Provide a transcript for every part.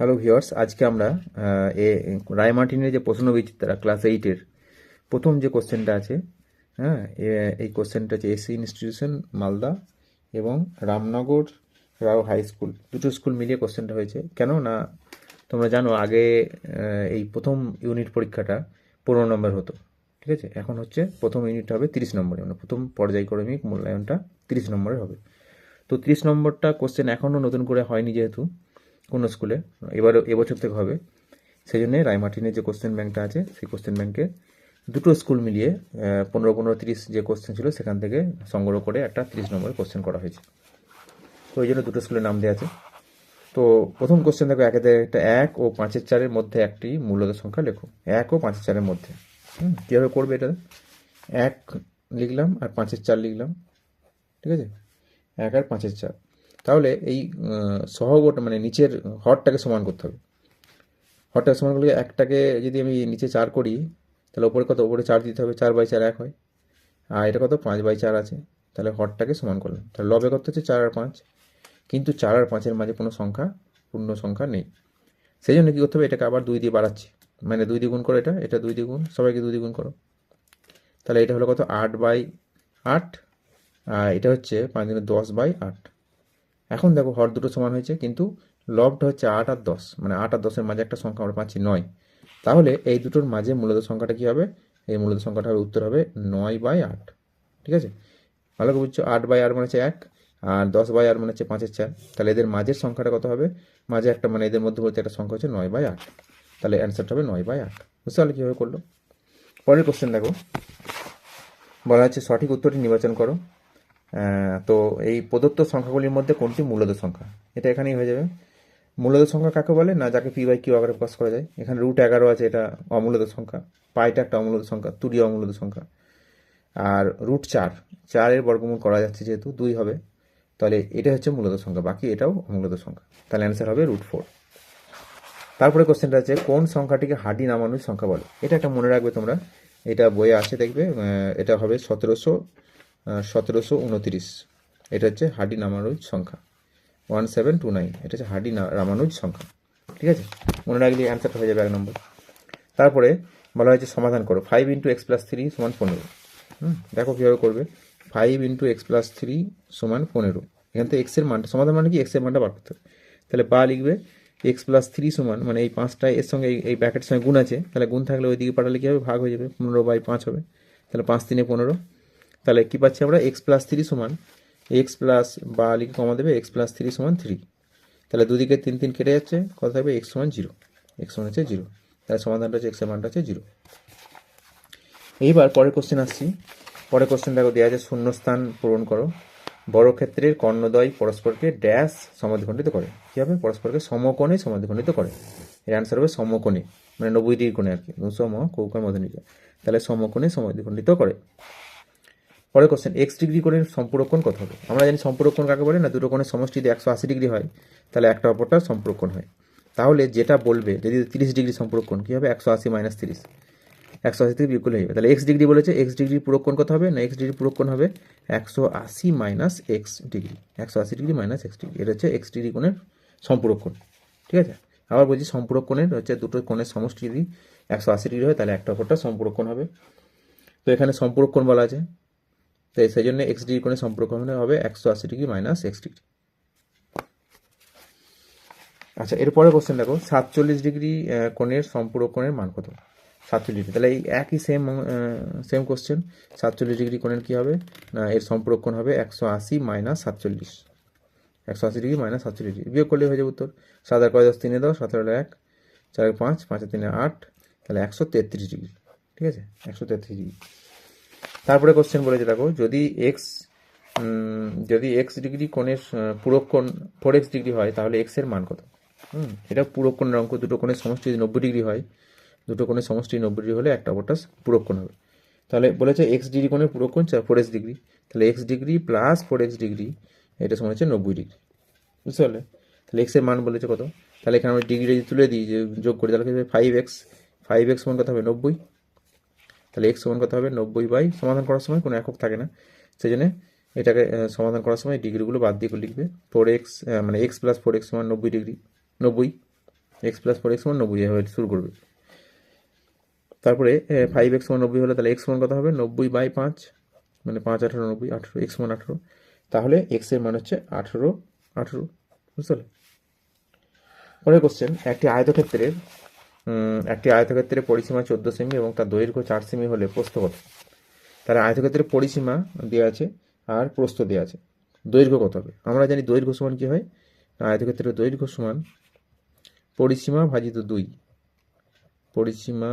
Hello viewers আজকে আমরা এ রায়মার্টিনের যে প্রশ্ন বিচিত্রা ক্লাস এইটের প্রথম যে কোশ্চেনটা আছে হ্যাঁ এই কোশ্চেনটা হচ্ছে এসি ইনস্টিটিউশন মালদা এবং রামনগর রাও হাই স্কুল দুটো স্কুল মিলিয়ে কোশ্চেনটা হয়েছে। কেন না, তোমরা জানো, আগে এই প্রথম ইউনিট পরীক্ষাটা পনেরো নম্বর হতো, ঠিক আছে? এখন হচ্ছে প্রথম ইউনিট হবে তিরিশ নম্বরে মানে প্রথম পর্যায়ক্রমিক মূল্যায়নটা তিরিশ নম্বরের হবে। তো তিরিশ নম্বরটা কোশ্চেন এখনও নতুন করে হয়নি যেহেতু কোনো স্কুলে এবার এবছর থেকে হবে। সেই জন্যে রায়মার্টিনের যে কোশ্চেন ব্যাংকটা আছে, সেই কোশ্চেন ব্যাংকে দুটো স্কুল মিলিয়ে পনেরো পনেরো, তিরিশ যে কোশ্চেন ছিল, সেখান থেকে সংগ্রহ করে একটা তিরিশ নম্বরের কোশ্চেন করা হয়েছে। তো ওই জন্য দুটো স্কুলের নাম দেওয়া আছে। তো প্রথম কোশ্চেন দেখো একে একটা এক ও পাঁচের চারের মধ্যে একটি মূলত সংখ্যা লেখো। এক ও পাঁচের চারের মধ্যে। হুম, কীভাবে করবে এটা? এক লিখলাম আর পাঁচের চার লিখলাম। ঠিক আছে? এক আর পাঁচের চার। তাহলে এই সহগটা মানে নিচের হরটাকে সমান করতে হবে। হরটাকে সমান করলে একটাকে যদি আমি নিচে চার করি, তাহলে ওপরে কত? ওপরে চার দিতে হবে, চার বাই চার এক হয়। আর এটা কত? পাঁচ বাই চার আছে। তাহলে হরটাকে সমান করলাম। তাহলে লবে কত হচ্ছে? চার আর পাঁচ। কিন্তু চার আর পাঁচের মাঝে কোনো সংখ্যা, পূর্ণ সংখ্যা নেই। সেই জন্য কী করতে হবে? এটাকে আবার দুই দিয়ে বাড়াচ্ছি। মানে দুই দ্বিগুণ করো এটা এটা দুই দ্বিগুণ, সবাইকে দুই দ্বিগুণ করো। তাহলে এটা হলো কত? আট বাই আট। আর এটা হচ্ছে পাঁচ দিনে দশ বাই আট। এখন দেখো হর দুটো সমান হয়েছে, কিন্তু লবটা হচ্ছে আট আর দশ মানে আট আর দশের মাঝে একটা সংখ্যা আমরা পাচ্ছি নয়। তাহলে এই দুটোর মাঝে মূলত সংখ্যাটা কী হবে? এই মূলত সংখ্যাটা হবে উত্তর হবে নয় বাই আট, ঠিক আছে? ভালো করে বুঝছ? আট বাই আট মানে হচ্ছে এক, আর দশ বাই আট মানে হচ্ছে পাঁচের চার। তাহলে এদের মাঝের সংখ্যাটা কত হবে? মাঝে একটা মানে এদের মধ্যে বলতে একটা সংখ্যা হচ্ছে নয় বাই আট। তাহলে অ্যান্সারটা হবে নয় বাই আট। বুঝতে পারলে কীভাবে করল? পরের কোশ্চেন দেখো। বলা হচ্ছে সঠিক উত্তরটি নির্বাচন করো। তো এই প্রদত্ত সংখ্যাগুলির মধ্যে কোনটি মূলত সংখ্যা? এটা এখানেই হয়ে যাবে। মূলত সংখ্যা কাকে বলে? না, যাকে পি বাই কিউ আকারে প্রকাশ করা যায়। এখানে রুট এগারো আছে, এটা অমূলত সংখ্যা। পাইটা একটা অমূলত সংখ্যা তুরি অমূলত সংখ্যা। আর রুট চার, চারের বর্গমূল করা যাচ্ছে যেহেতু, দুই হবে। তাহলে এটা হচ্ছে মূলত সংখ্যা, বাকি এটাও অমূলত সংখ্যা। তাহলে অ্যান্সার হবে রুট ফোর তারপরে কোশ্চেনটা আছে কোন সংখ্যাটিকে হাডি নামানোর সংখ্যা বলে? এটা একটা মনে রাখবে তোমরা। এটা বইয়ে আসে দেখবে। এটা হবে সতেরোশো সতেরোশো উনতিরিশ। এটা হচ্ছে হাডি নামানুজ সংখ্যা। One seven two nine. এটা হচ্ছে হাডি রামানুজ সংখ্যা। ঠিক আছে? মনে রাখলে অ্যান্সারটা হয়ে যাবে এক নম্বর। তারপরে বলা হয়েছে সমাধান করো। Five into x plus three সমান পনেরো। হুম, দেখো কীভাবে করবে। Five into x plus three সমান পনেরো। এখান থেকে এক্সের মানটা সমাধান মানে কি? এক্সের মানটা বার করতে হবে। তাহলে বা লিখবে এক্স প্লাস থ্রি সমান মানে এই পাঁচটা এর সঙ্গে এই- ব্র্যাকেটের সঙ্গে গুণ আছে। তাহলে গুণ থাকলে ওইদিকে পাঠালে কী হবে? ভাগ হয়ে যাবে। পনেরো বাই পাঁচ হবে। তাহলে পাঁচ তিনে পনেরো। তাহলে কী পাচ্ছি আমরা? এক্স প্লাস থ্রি সমান এক্স প্লাস বা লিখে কমা দেবে এক্স প্লাস থ্রি সমান থ্রি তাহলে দুদিকে তিন তিন কেটে যাচ্ছে, কত থাকবে? এক্স সমান জিরো এক্স সমান হচ্ছে জিরো তাহলে সমাধানটা হচ্ছে এক্সের মানটা হচ্ছে জিরো এইবার পরের কোশ্চেন আসছি। পরের কোশ্চেন দেখো দেওয়া আছে শূন্যস্থান পূরণ করো। বর্গক্ষেত্রের কর্ণদ্বয় পরস্পরকে ড্যাশ সমাধিখণ্ডিত করে। কী হবে? পরস্পরকে সমকোণে সমাধিখণ্ডিত করে। এর অ্যান্সার হবে সমকোণে মানে নব্বই ডিগ্রি কোণে আর কি। সম কৌকার মধ্যে তাহলে সমকোণে সমাধিখণ্ডিত করে। পরের কোশ্চেন এক্স ডিগ্রি কোণের সম্পূরক কোণ কত হবে? আমরা জানি সম্পূরক কোণ কাকে বলে না? দুটো কোণের সমষ্টি যদি একশো আশি ডিগ্রি হয়, তাহলে একটা অপরটা সম্পূরক কোণ হয়। তাহলে যেটা বলবে, যদি তিরিশ ডিগ্রি সম্পূরক কোণ, কী হবে? একশো আশি মাইনাস তিরিশ। একশো আশি থেকে বিয়োগ করলে হয়ে যাবে। তাহলে এক্স ডিগ্রি বলেছে এক্স ডিগ্রি পূরক কোণ কত হবে? না এক্স ডিগ্রি পূরক কোণ হবে? একশো আশি মাইনাস এক্স ডিগ্রি একশো আশি ডিগ্রি মাইনাস এক্স ডিগ্রি এটা হচ্ছে এক্স ডিগ্রি কোণের সম্পূরক ঠিক আছে? আবার বলছি সম্পূরকণের হচ্ছে দুটো কোণের সমষ্টি যদি একশো আশি ডিগ্রি হয়, তাহলে একটা অপরটা সম্পূরক হবে। তো এখানে সম্পূরক বলা আছে। তো সেই জন্য এক্স ডিগ্রি কোণের সম্পর্ক হবে একশো আশি ডিগ্রি মাইনাস এক্স ডিগ্রি। আচ্ছা এরপরে কোশ্চেন দেখো, সাতচল্লিশ ডিগ্রি কোণের সম্পূরক কোণের মান কত? সাতচল্লিশ ডিগ্রি। তাহলে এই একই সেম সেম কোশ্চেন সাতচল্লিশ ডিগ্রি কোণের কী হবে? না, এর সম্পূরক কোণ হবে একশো আশি মাইনাস সাতচল্লিশ। একশো আশি ডিগ্রি মাইনাস সাতচল্লিশ ডিগ্রি। বিয়োগ করলে হয়ে যাবে উত্তর। সাত আর কয় দশ তিনে দশ সতেরো এক, চার পাঁচ, পাঁচে তিনে আট, তাহলে একশো তেত্রিশ ডিগ্রি। ঠিক আছে? একশো তেত্রিশ ডিগ্রি। তারপরে কোশ্চেন বলেছে দেখো যদি এক্স যদি এক্স ডিগ্রি কোণের আহ, পূরক ফোর এক্স ডিগ্রি হয় তাহলে এক্সের মান কত? হুম এটা পূরক কোণের অঙ্ক দুটো কোণের সমষ্টি যদি নব্বই ডিগ্রি হয় দুটো কোণের সমষ্টি নব্বই ডিগ্রি হলে একটা অপরটা পূরক কোণ হবে। তাহলে বলেছে এক্স ডিগ্রি কোণের পূরক কোণ ফোর এক্স ডিগ্রি তাহলে x degree plus four x degree এটা সমান হচ্ছে নব্বই ডিগ্রি বুঝতে পারলে? তাহলে এক্সের মান বলেছে কত? তাহলে এখানে আমরা ডিগ্রি যদি তুলে দিই যে যোগ করি তাহলে ফাইভ এক্স ফাইভ এক্স সমান কত হবে? নব্বই। তাহলে এক্স সমান কত হবে? নব্বই বাই সমাধান করার সময় কোনো একক থাকে না। সেই জন্য এটাকে সমাধান করার সময় ডিগ্রিগুলো বাদ দিয়ে লিখবে। ফোর এক্স মানে এক্স প্লাস ফোর এক্স সমান নব্বই ডিগ্রি। নব্বই এক্স প্লাস ফোর এক্স সমান নব্বই এভাবে শুরু করবে। তারপরে ফাইভ এক্স সমান নব্বই হলে তাহলে এক্স সমান কত হবে? নব্বই বাই পাঁচ মানে পাঁচ, আঠারো, নব্বই, আঠেরো এক্স সমান আঠেরো। তাহলে এক্সের মান হচ্ছে আঠেরো আঠেরো, বুঝতে পারলে? পরের কোশ্চেন একটি আয়তক্ষেত্রের একটি আয়তক্ষেত্রের পরিসীমা চোদ্দ সেমি এবং তার দৈর্ঘ্য চার সেমি হলে প্রস্থ কত তাহলে আয়তক্ষেত্রের পরিসীমা দেওয়া আছে আর প্রস্থ দেওয়া আছে। দৈর্ঘ্য কত হবে? আমরা জানি দৈর্ঘ্য সমান কী হয়? আয়তক্ষেত্রের দৈর্ঘ্য সমান পরিসীমা ভাজিত দুই। পরিসীমা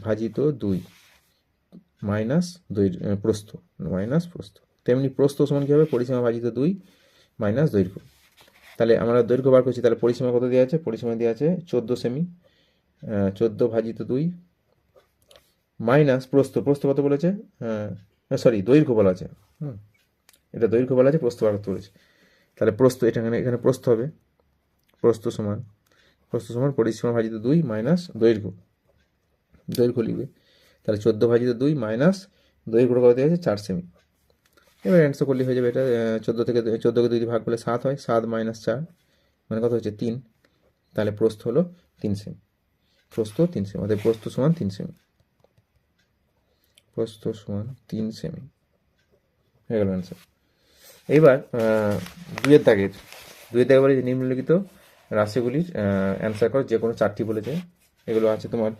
ভাজিত দুই মাইনাস দৈর্ঘ্য প্রস্থ। মাইনাস প্রস্থ। তেমনি প্রস্থ সমান কি হবে? পরিসীমা ভাজিত দুই মাইনাস দৈর্ঘ্য। তাহলে আমরা দৈর্ঘ্য বার করছি, তাহলে পরিসীমা কত দেওয়া আছে? পরিসীমা দেওয়া আছে চোদ্দ সেমি। চোদ্দ ভাজিত দুই মাইনাস প্রস্থ প্রস্থ কত বলেছে? সরি দৈর্ঘ্য বলা আছে। হুম, এটা দৈর্ঘ্য বলা আছে, প্রস্থ করতে বলেছে। তাহলে প্রস্থ, এটা এখানে এখানে প্রস্থ হবে। প্রস্থ সমান প্রস্থ সমান পরিসীমা ভাজিত দুই মাইনাস দৈর্ঘ্য। দৈর্ঘ্য লিখবে। তাহলে চোদ্দ ভাজিত দুই মাইনাস দৈর্ঘ্য কত আছে চার সেমি। এবার অ্যান্সার করলে হয়ে যাবে এটা চোদ্দ থেকে চোদ্দোকে দুই ভাগ করলে সাত হয়। সাত মাইনাস চার মানে কত হচ্ছে? তিন। তাহলে প্রস্থ হলো তিন সেমি। প্রস্থ তিন সেমি, অর্থাৎ প্রস্থ সমান তিন সেমি। প্রস্থ সমান তিন সেমি। হয়ে গেল অ্যান্সার এইবার দুয়ের দাগের, দুইয়ের দাগে বলে যে নিম্নলিখিত রাশিগুলির অ্যান্সার করো যে কোনো চারটি বলেছে এগুলো আছে তোমার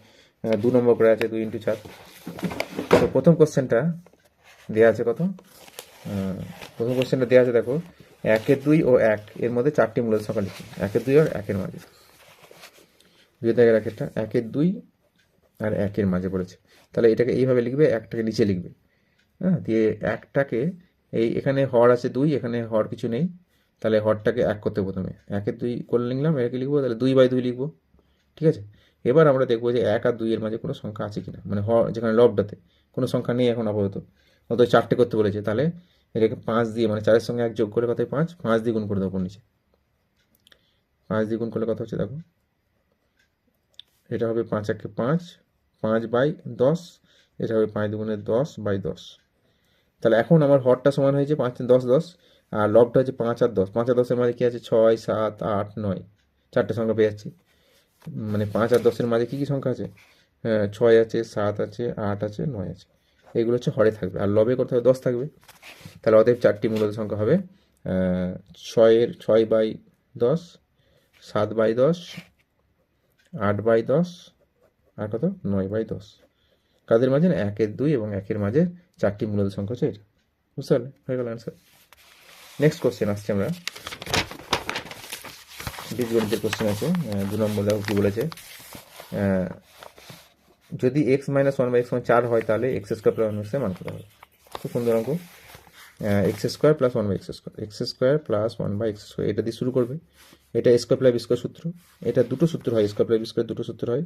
দু নম্বর করে আছে দুই ইন্টু চার। তো প্রথম কোশ্চেনটা দেওয়া আছে কত? প্রথম কোশ্চেনটা দেওয়া আছে দেখো, একের দুই ও এক, এর মধ্যে চারটি মূলত সংখ্যা লিখি। একের দুই আর একের মাঝে দুই একেরটা একের দুই আর একের মাঝে পড়েছে। তাহলে এটাকে এইভাবে লিখবে, একটাকে নিচে লিখবে। হ্যাঁ দিয়ে একটাকে এই এখানে হর আছে দুই, এখানে হর কিছু নেই। তাহলে হরটাকে এক করতে প্রথমে। একের দুই করে লিখলাম একে লিখব, তাহলে দুই বাই দুই লিখব। ঠিক আছে? এবার আমরা দেখব যে এক আর দুইয়ের মাঝে কোনো সংখ্যা আছে কিনা। মানে হর যেখানে লবটাতে কোনো সংখ্যা নেই এখন আপাতত। অত চারটে করতে বলেছে। তাহলে এটাকে পাঁচ দিয়ে মানে চারের সঙ্গে এক যোগ করে কত পাঁচ পাঁচ দিয়ে গুণ করে দেবো নিচে। পাঁচ দিয়ে গুণ করলে কত হচ্ছে দেখো? এটা হবে পাঁচ একে পাঁচ পাঁচ বাই দশ এটা হবে পাঁচ দুগুণে দশ বাই দশ। তাহলে এখন আমার হরটা সমান হয়েছে পাঁচ দশ দশ আর লবটা হচ্ছে পাঁচ আর দশ। পাঁচ আর দশের মাঝে কী আছে? ছয় সাত আট নয়। চারটে সংখ্যা পেয়ে যাচ্ছি। মানে পাঁচ আর দশের মাঝে কী কী সংখ্যা আছে? হ্যাঁ, ছয় আছে সাত আছে আট আছে নয় আছে। এগুলো হচ্ছে হরে থাকবে। আর লবে কোথাও দশ থাকবে। তাহলে অতএব চারটি মূলত সংখ্যা হবে ছয়ের ছয় বাই দশ সাত বাই দশ আট বাই দশ, আর কত? নয় বাই দশ। কাদের মাঝে? না একের দুই এবং একের মাঝে চারটি মূলত সংখ্যা হচ্ছে এটা। বুঝতে পারলে? হয়ে গেল অ্যান্সার নেক্সট কোশ্চেন আসছে আমরা। বীজগণিতের কোশ্চেন আছে দু নম্বর দেখো কি বলেছে। যদি x minus one by x চার হয়, তাহলে এক্স স্কোয়ার প্লাস ওয়ান এক্সের মান কত হবে? খুব সুন্দর অঙ্ক। X square plus one by x square x square plus one by x square এটা দিয়ে শুরু করবে। এটা স্কোয়ার প্লাস স্কোয়ার সূত্র। এটা দুটো সূত্র হয় স্কোয়ার প্লাস স্কোয়ার দুটো সূত্র হয়।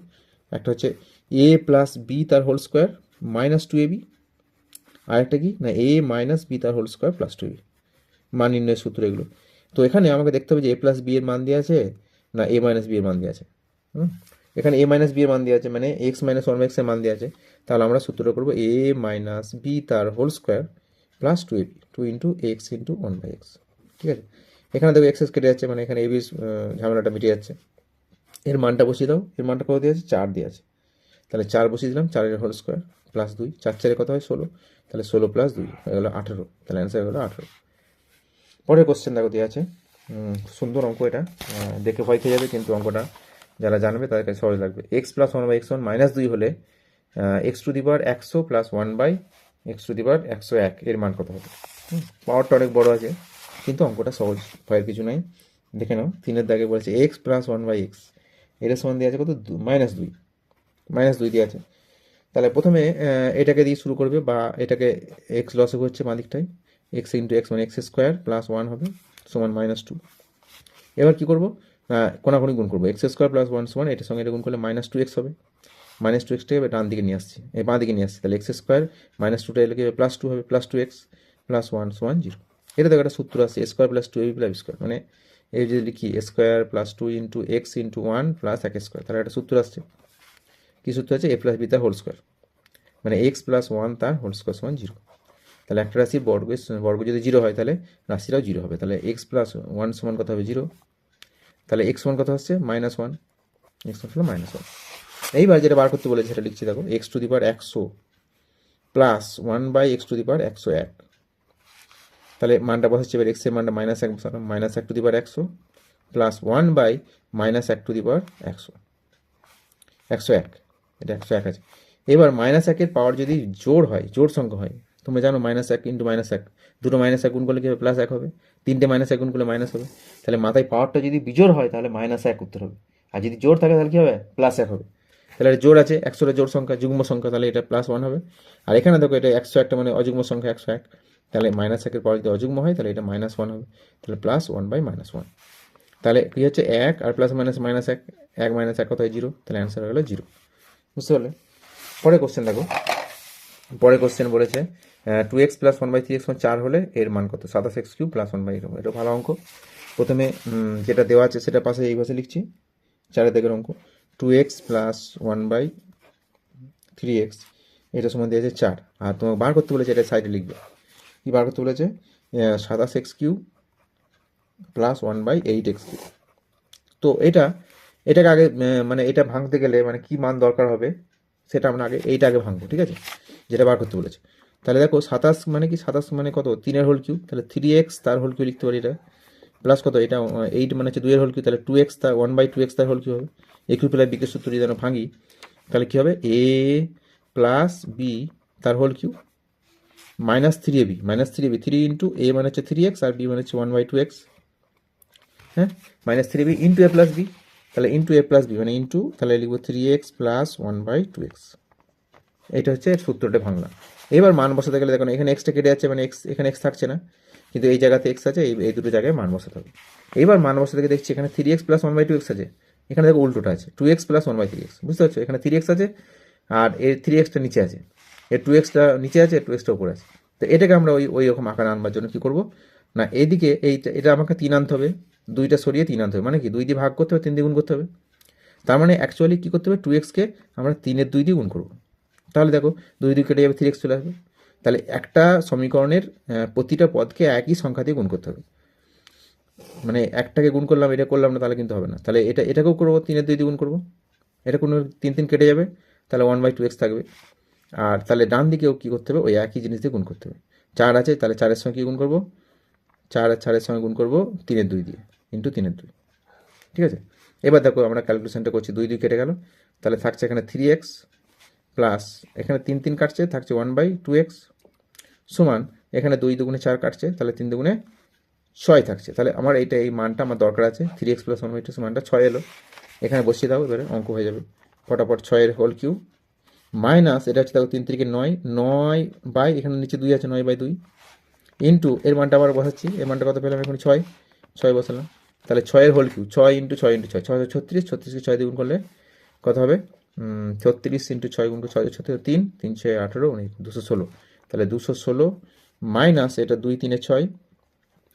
একটা হচ্ছে এ প্লাস বি তার whole square minus two a b আরেকটা কি? না এ মাইনাস বি তার whole square plus two b মান নির্ণয়ের সূত্র এগুলো। তো এখানে আমাকে দেখতে হবে যে এ প্লাস বি এর মান দেওয়া আছে, না এ মাইনাস বি এর মান দেওয়া আছে। হুম? এখানে এ মাইনাস বি এর মান দেওয়া আছে মানে এক্স মাইনাস ওয়ান এক্সের মান দেওয়া আছে। তাহলে আমরা সূত্রটা করব এ মাইনাস বি তার whole square plus two a b two into x into one by x ঠিক আছে? এখানে দেখো এক্সেস কেটে যাচ্ছে মানে এখানে এ বির ঝামেলাটা মিটে যাচ্ছে। এর মানটা বসিয়ে দাও, এর মানটা কত দিয়ে আছে? চার দিয়ে আছে। তাহলে চার বসিয়ে দিলাম চারের হোল স্কোয়ার প্লাস দুই, চার চারে কত হয়? ষোলো। তাহলে ষোলো প্লাস দুই, হয়ে গেলো আঠেরো। তাহলে অ্যান্সার হলো আঠেরো। পরের কোশ্চেন দেখো দিয়ে আছে। সুন্দর অঙ্ক এটা। দেখে ভয় খেয়ে যাবে, কিন্তু অঙ্কটা যারা জানবে তাদের কাছে সহজ লাগবে। X plus one by x one minus দুই হলে এক্স টু দি পাওয়ার একশো plus one by x to the power একশো এক, এর মান কত হবে? পাওয়ারটা অনেক বড় আছে। কিন্তু অঙ্কটা সহজ, ভয়ের কিছু নাই। দেখে নাও, তিনের দাগে বলেছে x plus one by x এটা সমান দিয়ে আছে কত? মাইনাস দুই। মাইনাস দুই দিয়ে আছে। তাহলে প্রথমে এটাকে দিয়ে শুরু করবে বা এটাকে এক্স লসে হচ্ছে বাঁ দিকটায় এক্স ইন্টু এক্স মানে এক্স স্কোয়ার প্লাস ওয়ান হবে, সমান মাইনাস টু এবার কী করব? কোনাকুনি গুণ করব। এক্স স্কোয়ার প্লাস ওয়ান সমান, এটার সঙ্গে এটা গুণ করলে মাইনাস টু এক্স হবে। মাইনাস টু এক্সটাকে ডান দিকে নিয়ে আসছি। এই বাঁ দিকে নিয়ে আসছি। তাহলে এক্স স্কোয়ার মাইনাস টুটা এলে কি হবে? প্লাস টু হবে plus two x plus one সমান জিরো এটা দেখো একটা সূত্র আছে square plus two a b plus square মানে এই যদি লিখি square plus two into x into one plus এক স্কোয়ার তাহলে একটা সূত্র আসছে। কী সূত্র আছে? এ প্লাস বি তার হোল স্কোয়ার মানে এক্স প্লাস ওয়ান তার হোল স্কোয়ার সমান জিরো তাহলে একটা রাশি বর্গ বর্গ যদি জিরো হয়, তাহলে রাশিটাও জিরো হবে। তাহলে এক্স প্লাস ওয়ান সমান কত হবে? জিরো তাহলে এক্স ওয়ান কত হচ্ছে মাইনাস ওয়ান এক্স হলো মাইনাস ওয়ান এইবার যেটা বার করতে বলেছে, সেটা লিখছি, দেখো এক্স টু দি পাওয়ার একশো plus one by x to the power একশো এক। তাহলে মানটা বসাচ্ছি, এবার এক্সের মানটা মাইনাস এক বসালাম মাইনাস এক টু দি পাওয়ার একশো প্লাস ওয়ান বাই মাইনাস এক টু দি পাওয়ার একশো একশো এক, এটা একশো এক আছে। এবার মাইনাস একের পাওয়ার যদি জোর হয় জোর সংখ্যা হয়, তোমরা জানো মাইনাস এক ইন্টু মাইনাস এক, দুটো মাইনাস এক গুণ করলে কি হবে? প্লাস এক হবে। তিনটে মাইনাস এক গুণ করলে মাইনাস হবে। তাহলে মাথায় পাওয়ারটা যদি বিজোর হয়, তাহলে মাইনাস এক উত্তর হবে। আর যদি জোর থাকে, তাহলে কি হবে? প্লাস এক হবে। তাহলে জোড় আছে, একশোটা জোর সংখ্যা, যুগ্ম সংখ্যা, তাহলে এটা প্লাস ওয়ান হবে। আর এখানে দেখো, এটা একশো একটা মানে অযুগ্ম সংখ্যা, একশো এক। তাহলে মাইনাস একের পাওয়ার যদি অযুগ্ম হয়, তাহলে এটা মাইনাস ওয়ান হবে। তাহলে plus one by minus one তাহলে কি হচ্ছে এক আর প্লাস মাইনাস মাইনাস এক এক মাইনাস এক কত হয়? জিরো তাহলে অ্যান্সার হয়ে গেলো জিরো বুঝতে পারলে? পরে কোশ্চেন দেখো। পরে কোশ্চেন বলেছে two x plus one by three x চার হলে এর মান কত? সাতাশ x cube plus one by এরকম এটা ভালো অঙ্ক। প্রথমে যেটা দেওয়া আছে সেটা পাশে এই ভাষায় লিখছি। চারের দিকের অঙ্ক। Two x plus one by three x এটা সমান দিয়েছে চার। আর তোমাকে বার করতে বলেছে এটা সাইডে লিখবে। কি বার করতে বলেছে সাতাশ x cube plus one by eight x cube তো এটা, এটাকে আগে মানে এটা ভাঙতে গেলে মানে কি মান দরকার হবে, সেটা আমরা আগে, এইটা আগে ভাঙবো, ঠিক আছে? যেটা বার করতে বলেছে। তাহলে দেখো, সাতাশ মানে কি, সাতাশ মানে কত? তিনের হোল কিউ তাহলে থ্রি এক্স তার হোল কিউ লিখতে পারি এটা। প্লাস কত? এটা এইট মানে হচ্ছে দুইয়ের হোল কিউ তাহলে টু এক্স তার ওয়ান বাই টু এক্স তার হোল কিউ হবে। A cube plus b cube সূত্র যদি আমরা ভাঙি, তাহলে কী হবে? এ প্লাস বি তার whole cube minus three a b minus three b three into a মানে হচ্ছে থ্রি এক্স আর বি মানে হচ্ছে ওয়ান বাই টু এক্স হ্যাঁ minus three b into a plus b তাহলে ইন্টু এ প্লাস বি মানে into তাহলে লিখব three x plus one by two x এটা হচ্ছে এর সূত্রটা ভাঙলা এবার মান বসাতে গেলে দেখুন এখানে এক্সটা কেটে যাচ্ছে মানে এক্স এখানে এক্স থাকছে না। কিন্তু এই জায়গাতে এক্স আছে, এই এই দুটো জায়গায় মান বসাতে হবে। এইবার মান বসাতে দেখছি এখানে three x plus one by two x আছে। এখানে দেখো উল্টোটা আছে। Two x plus one by three x বুঝতে পারছ? এখানে থ্রি এক্স আছে, আর এর থ্রি এক্সটা নিচে আছে। এর টু এক্সটা নিচে আছে টু এক্সটা উপরে আছে। তো এটাকে আমরা ওই ওই রকম আকার আনবার জন্য কী করব? না, এইদিকে এইটা এটা আমাকে তিন আনতে হবে। দুইটা সরিয়ে তিন আনতে হবে। মানে কি? দুই দিয়ে ভাগ করতে হবে, তিন দিয়ে গুণ করতে হবে। তার মানে অ্যাকচুয়ালি কী করতে হবে? টু এক্সকে আমরা তিনের দুই দিয়ে গুণ করব। তাহলে দেখো, দুই দুই কেটে যাবে থ্রি এক্স চলে আসবে। তাহলে একটা সমীকরণের প্রতিটা পদকে একই সংখ্যা দিয়ে গুণ করতে হবে। মানে একটাকে গুণ করলাম, এটা করলাম না, তাহলে কিন্তু হবে না। তাহলে এটা, এটাকেও করব, তিনের দুই দিয়ে গুণ করব। এটা কোনো, তিন তিন কেটে যাবে। তাহলে ওয়ান বাই টু এক্স থাকবে। আর তাহলে ডান দিকেও কী করতে হবে? ওই একই জিনিস দিয়ে গুণ করতে হবে। চার আছে, তাহলে চারের সঙ্গে কী গুণ করব? চার আর চারের সঙ্গে গুণ করব তিনের দুই দিয়ে, ইন্টু তিনের দুই। ঠিক আছে? এবার দেখো আমরা ক্যালকুলেশনটা করছি, দুই দুই কেটে গেল। তাহলে থাকছে এখানে থ্রি এক্স প্লাস এখানে তিন তিন কাটছে, থাকছে ওয়ান বাই টু এক্স সমান এখানে দুই দুগুণে চার কাটছে, তাহলে তিন দুগুণে ছয় থাকছে। তাহলে আমার এইটা, এই মানটা আমার দরকার আছে। Three x plus one by two মানটা ছয় এলো। এখানে বসিয়ে দাও, এবারে অঙ্ক হয়ে যাবে। ফটাফট ছয়ের হোল কিউ মাইনাস, এটা হচ্ছে দেখো তিন তিরিকে নয় নয় বাই, এখানে নিচে দুই আছে, নয় বাই দুই ইন্টু এর মানটা আবার বসাচ্ছি, এর মানটা কত পেলাম এখন? ছয় ছয় বসালাম। তাহলে ছয়ের হোল কিউ ছয় ইন্টু ছয় ইন্টু ছয় ছয় ছত্রিশ, ছত্রিশকে ছয় দিয়ে গুণ করলে কত হবে? ছত্রিশ ইন্টু ছয় গুণ ছয় ছত্রিশ, তিন তিন ছয় আঠেরো উনিশ দুশো ষোলো। তাহলে দুশো ষোলো মাইনাস, এটা দুই তিনে ছয়,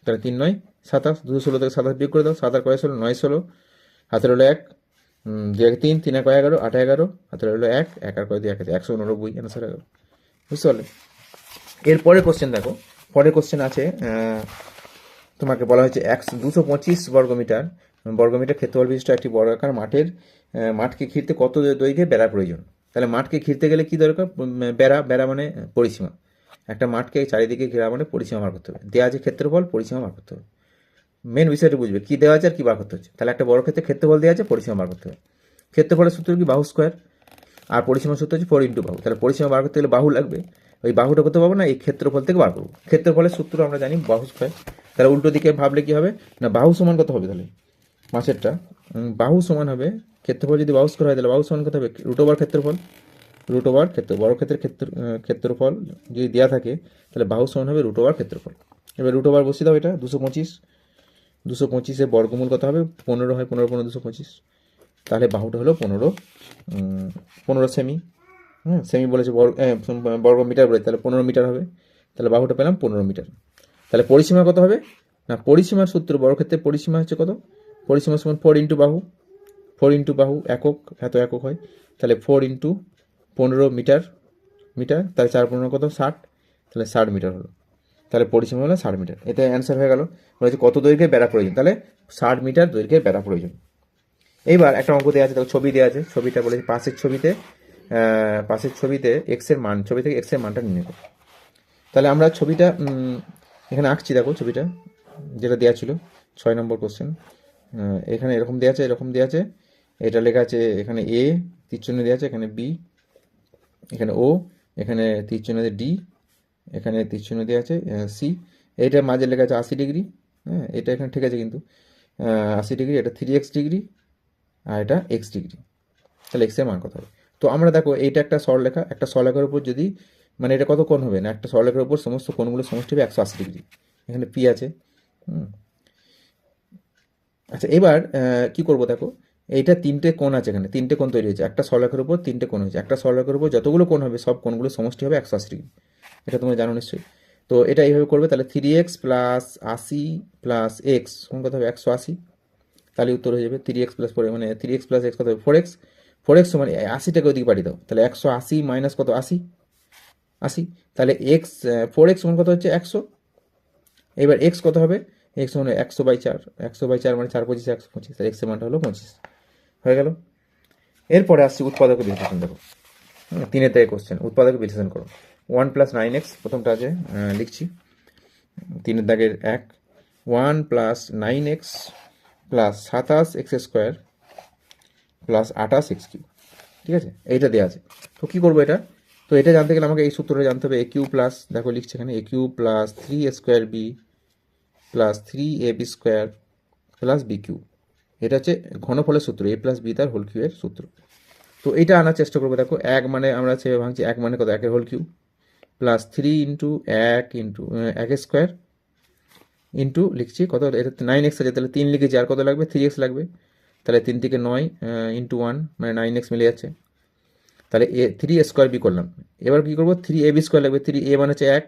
তাহলে তিন নয়, সাতাশ, দুশো ষোলো থেকে সাতাশ বিয়োগ করে দাও, সাত আর কয় ষোলো? নয় ষোলো। হাতের হলো এক দুই এক তিন তিন এক এগারো, আট এগারো হাতের হলো এক এক আর কয় দুই, এক আছে। একশো উননব্বই অ্যান্সার এগারো বুঝতে পারলে? এরপরে কোশ্চেন দেখো। পরের কোশ্চেন আছে তোমাকে বলা হয়েছে একশো দুশো পঁচিশ বর্গমিটার বর্গমিটার ক্ষেত্রফল বিশিষ্ট একটি বর্গাকার মাঠের মাঠকে ঘিরতে কত দৈর্ঘ্যে বেড়া প্রয়োজন? তাহলে মাঠকে ঘিরতে গেলে কি দরকার? বেড়া বেড়া মানে পরিসীমা। একটা মাঠকে চারিদিকে ঘেরা মানে পরিসীমা মার করতে হবে। দেওয়া আছে ক্ষেত্রফল, পরিসীমা মার করতে হবে। মেন বিষয়টা বুঝবে। কি দেওয়া আছে আর কি বার করতে হচ্ছে। তাহলে একটা বড় ক্ষেত্রে ক্ষেত্রফল দেওয়া আছে, পরিসীমা বার করতে হবে। ক্ষেত্রফলের সূত্র কি? বাহু স্কোয়ার আর পরিসীমার সূত্র হচ্ছে ফোর ইন্টু বাহু। তাহলে পরিসীমা বার করতে গেলে বাহু লাগবে। ওই বাহুটা করতে পারব না? এই ক্ষেত্রফল থেকে বার করব। ক্ষেত্রফলের সূত্র আমরা জানি বাহু স্কোয়ার তাহলে উল্টো দিকে ভাবলে কি হবে? না, বাহু সমান কত হবে তাহলে? মাছেরটা বাহু সমান হবে, ক্ষেত্রফল যদি বাহু স্কোয়ার হয় তাহলে বাহু সমান কত হবে? রুট ওভার ক্ষেত্রফল। রুট ওভার ক্ষেত্র বড় ক্ষেত্রের ক্ষেত্র ক্ষেত্রফল যদি দেওয়া থাকে, তাহলে বাহু সমান হবে রুট ওভার ক্ষেত্রফল। এবার রুট ওভার বসিয়ে দাও এটা, দুশো পঁচিশ। দুশো পঁচিশে বর্গমূল কত হবে? পনেরো হয় পনেরো পনেরো দুশো পঁচিশ। তাহলে বাহুটা হলো পনেরো পনেরো সেমি। হ্যাঁ সেমি বলেছে বর্গ বর্গ মিটার বলে, তাহলে পনেরো মিটার হবে। তাহলে বাহুটা পেলাম পনেরো মিটার। তাহলে পরিসীমা কত হবে? না, পরিসীমার সূত্র বড় ক্ষেত্রে পরিসীমা হচ্ছে কত? পরিসীমা সমান ফোর ইন্টু বাহু। ফোর ইন্টু বাহু একক, এত একক হয়। তাহলে ফোর ইন্টু পনেরো মিটার মিটার, তাহলে চার পনেরো কত? ষাট। তাহলে ষাট মিটার হলো। তাহলে পরিসীমা হলো ষাট মিটার। এতে অ্যান্সার হয়ে গেল। বলেছে কত দৈর্ঘ্যের বেড়া প্রয়োজন? তাহলে ষাট মিটার দৈর্ঘ্যের বেড়া প্রয়োজন। এইবার একটা অঙ্ক দেওয়া আছে, দেখো ছবি দেওয়া আছে। ছবিটা বলেছে পাশের ছবিতে পাশের ছবিতে এক্সের মান, ছবি থেকে এক্সের মানটা নির্ণয় করো। তাহলে আমরা ছবিটা এখানে আঁকছি, দেখো ছবিটা, যেটা দেওয়া ছিল, ছয় নম্বর কোশ্চেন এখানে এরকম দেওয়া আছে, এরকম দেওয়া আছে। এটা লেখা আছে, এখানে এ তীরচিহ্ন দেওয়া আছে, এখানে বি এখানে ও এখানে তীরচিহ্ন দিয়ে ডি এখানে তীরচিহ্ন দেওয়া আছে সি এইটার মাঝে লেখা আছে আশি ডিগ্রি হ্যাঁ এটা এখানে ঠিক আছে কিন্তু আশি ডিগ্রি, এটা থ্রি এক্স ডিগ্রি আর এটা এক্স ডিগ্রি। তাহলে এক্সের মান কত হবে? তো আমরা দেখো, এইটা একটা সরলরেখা একটা সরলরেখার উপর যদি মানে এটা কত কোণ হবে না, একটা সরলরেখার উপর সমস্ত কোণগুলো সমষ্টি হবে একশো আশি ডিগ্রি। এখানে পি আছে। আচ্ছা এবার কি করব দেখো, এইটা তিনটে কোণ আছে এখানে, তিনটে কোণ তৈরি হয়েছে, একটা সরলরেখার উপর তিনটে কোণ হয়েছে, একটা সরলরেখার উপর যতগুলো কোণ হবে, সব কোণগুলো সমষ্টি হবে একশো আশি ডিগ্রি। এটা তোমরা জানো নিশ্চয়ই। তো এটা এইভাবে করবে, তাহলে থ্রি এক্স প্লাস আশি প্লাস এক্স কোন কত হবে? একশো আশি। তাহলে উত্তর হয়ে যাবে থ্রি এক্স প্লাস ফোর মানে থ্রি এক্স প্লাস এক্স কত হবে? ফোর এক্স ফোর এক্স মানে আশিটাকে ওইদিকে পাঠিয়ে দাও, তাহলে একশো আশি মাইনাস কত? আশি। আশি। তাহলে এক্স ফোর এক্স সমান কত হচ্ছে? একশো। এবার এক্স কত হবে? এক্স মানে একশো বাই চার। একশো বাই চার মানে চার পঁচিশ, একশো পঁচিশ। তাহলে এক্সের মানটা হলো পঁচিশ। হয়ে গেল। এরপরে আসছি উৎপাদক বিশ্লেষণ দেখো। তিনের থেকে কোশ্চেন উৎপাদক বিশ্লেষণ করো। ওয়ান প্লাস নাইন এক্স প্রথমটা আছে লিখছি। তিনের দাগের এক। One plus nine x plus সাতাশ এক্স স্কোয়ার প্লাস আঠাশ এক্স কিউ ঠিক আছে? এইটা দেওয়া আছে। তো কী করব এটা? তো এটা জানতে গেলে আমাকে এই সূত্রটা জানতে হবে। এ কিউ প্লাস দেখো লিখছে এখানে a cube plus three a square b plus three a b square plus b cube এটা হচ্ছে ঘনফলের সূত্র এ প্লাস বি তার হোল কিউ এর সূত্র। তো এটা আনার চেষ্টা করব, দেখো। এক মানে আমরা সেভাবে ভাঙছি, এক মানে কত? একের whole cube plus three into এক ইন্টু এক স্কোয়ার ইন্টু লিখছি, কত এটা নাইন এক্স আছে, তাহলে তিন লিখেছি আর কত লাগবে? থ্রি এক্স লাগবে। তাহলে তিন থেকে নয় ইন্টু ওয়ান মানে নাইন এক্স মিলে যাচ্ছে। তাহলে এ থ্রি স্কোয়ার বি করলাম। এবার কী করব? থ্রি এ বি স্কোয়ার লাগবে। থ্রি এ মানে হচ্ছে এক,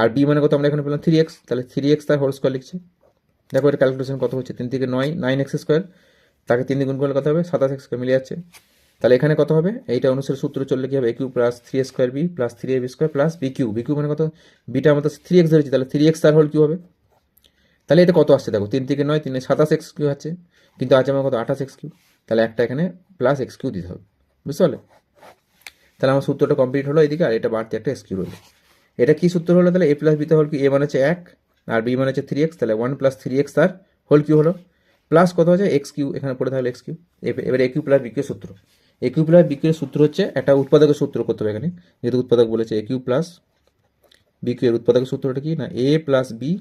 আর বি মানে কত? আমরা এখানে পেলাম থ্রি এক্স তাহলে থ্রি এক্স তার হোল স্কোয়ার লিখছি। দেখো এটা ক্যালকুলেশন কত হচ্ছে? তিন থেকে নয় নাইন এক্স স্কোয়ার তাকে তিন দিয়ে গুণ করলে কত হবে? সাতাশ এক্স স্কোয়ার মিলে যাচ্ছে। তাহলে এখানে কত হবে? এইটা অনুসারে সূত্র চললে কি হবে? Cube plus three square b plus three a b square plus b cube b cube মানে কত? বিটা আমাদের থ্রি এক্স ধরেছি, তাহলে থ্রি এক্স তার হোল কিউ হবে। তাহলে এটা কত আসছে? দেখো, তিন থেকে নয়, তিনে সাতাশ এক্স কিউ আছে, কিন্তু আছে আমার কত? আঠাশ এক্স কিউ তাহলে একটা এখানে প্লাস এক্স কিউ দিতে হবে। বুঝতে পারলে? তাহলে আমার সূত্রটা কমপ্লিট হলো এদিকে আর এটা বাড়তি একটা এক্স কিউ রইল এটা কি সূত্র হলো? তাহলে এ প্লাস বিতে হল কি এ মানে হচ্ছে এক, আর বি মানে হচ্ছে থ্রি এক্স তাহলে ওয়ান প্লাস থ্রি এক্স তার হোল কিউ হলো। প্লাস কত আছে এক্স কিউ এখানে পড়ে থাকল এক্স কিউ এবার a cube plus b cube সূত্র। এ কিউ প্লাস বি সূত্র হচ্ছে একটা উৎপাদকের সূত্র করতে হবে এখানে। যেহেতু উৎপাদক বলেছে a cube plus b cube এর উৎপাদকের সূত্রটা কি? না a plus b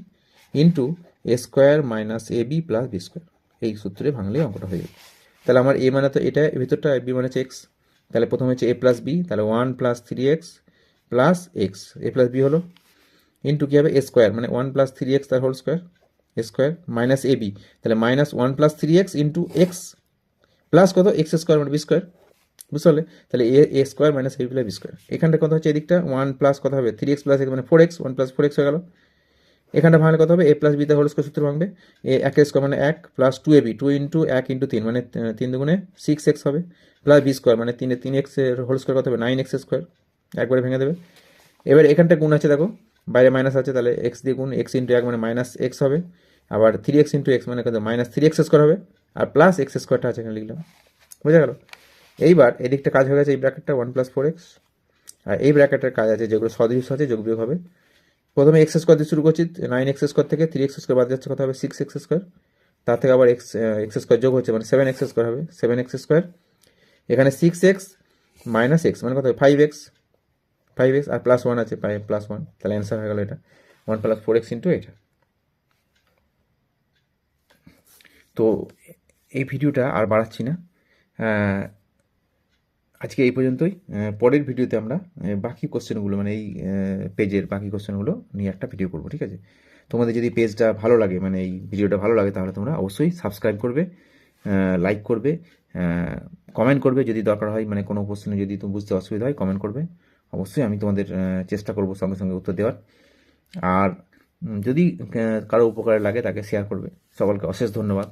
into a square minus a b plus b square এই সূত্রে ভাঙলে অঙ্কটা হয়ে যাবে। তাহলে আমার এ মানে তো এটা ভিতরটা বি মানে হচ্ছে এক্স তাহলে প্রথমে হচ্ছে এ প্লাস বি তাহলে one plus three x plus x a plus b হলো ইন্টু কী হবে? এ স্কোয়ার মানে ওয়ান প্লাস থ্রি এক্স তার whole square a square minus a b তাহলে minus one plus three x into x plus কত? X square মানে B square বুঝতে পারলে? তাহলে a a square minus a plus b square. এখানটা কত হচ্ছে? এদিকটা ওয়ান প্লাস কত হবে? থ্রি এক্স প্লাস এক্স মানে four x, one plus four x হয়ে গেল। এখানটা ভাঙলে কত হবে? এ প্লাস বিতে হোল স্কোয়ার সূত্র ভাঙবে। এ এক স্কোয়ার মানে এক plus two a b, two into এক ইন্টু তিন মানে তিন দুগুণে সিক্স এক্স হবে। প্লাস বি স্কোয়ার মানে তিনে, তিন এক্স হোল স্কোয়ার কত হবে? Nine x square. একবারে ভেঙে দেবে। এবার এখানটা গুণ আছে, দেখো। বাইরে মাইনাস আছে, তাহলে এক্স দিয়ে গুণ, এক্স ইন্টু এক মানে মাইনাস এক্স হবে। আবার থ্রি এক্স ইন্টু এক্স মানে কত? মাইনাস থ্রি এক্স স্কোয়ার হবে। আর প্লাস এক্স স্কোয়ারটা আছে এখানে লিখলাম। বোঝা গেল? এইবার এদিকটা কাজ হয়ে গেছে, এই ব্র্যাকেটটা ওয়ান প্লাস ফোর এক্স আর এই ব্র্যাকেটের কাজ আছে যেগুলো সদৃশ আছে, যোগ বিয়োগ হবে। প্রথমে এক্স স্কোয়ার দিয়ে শুরু করছি নাইন এক্স স্কোয়ার থেকে থ্রি এক্স স্কোয়ার বাদ যাচ্ছে কথা হবে সিক্স এক্স স্কোয়ার তার থেকে আবার এক্স এক্স স্কোয়ার যোগ হচ্ছে মানে সেভেন এক্স স্কোয়ার হবে সেভেন এক্স স্কোয়ার এখানে সিক্স এক্স মাইনাস এক্স মানে কত ফাইভ এক্স ফাইভ এক্স আর প্লাস ওয়ান আছে প্লাস ওয়ান তাহলে অ্যান্সার হয়ে গেল এটা one plus four x into এটা। তো এই ভিডিওটা আর বাড়াচ্ছি না। আজকে এই পর্যন্তই। পরের ভিডিওতে আমরা বাকি কোশ্চেনগুলো মানে এই পেজের বাকি কোশ্চেনগুলো নিয়ে একটা ভিডিও করব, ঠিক আছে? তোমাদের যদি পেজটা ভালো লাগে মানে এই ভিডিওটা ভালো লাগে, তাহলে তোমরা অবশ্যই সাবস্ক্রাইব করবে লাইক করবে কমেন্ট করবে, যদি দরকার হয় মানে কোনো কোশ্চেনে যদি তুমি বুঝতে অসুবিধা হয় কমেন্ট করবে। অবশ্যই আমি তোমাদের চেষ্টা করব সঙ্গে সঙ্গে উত্তর দেওয়ার। আর যদি কারও উপকারে লাগে, তাকে শেয়ার করবে। সকলকে অশেষ ধন্যবাদ।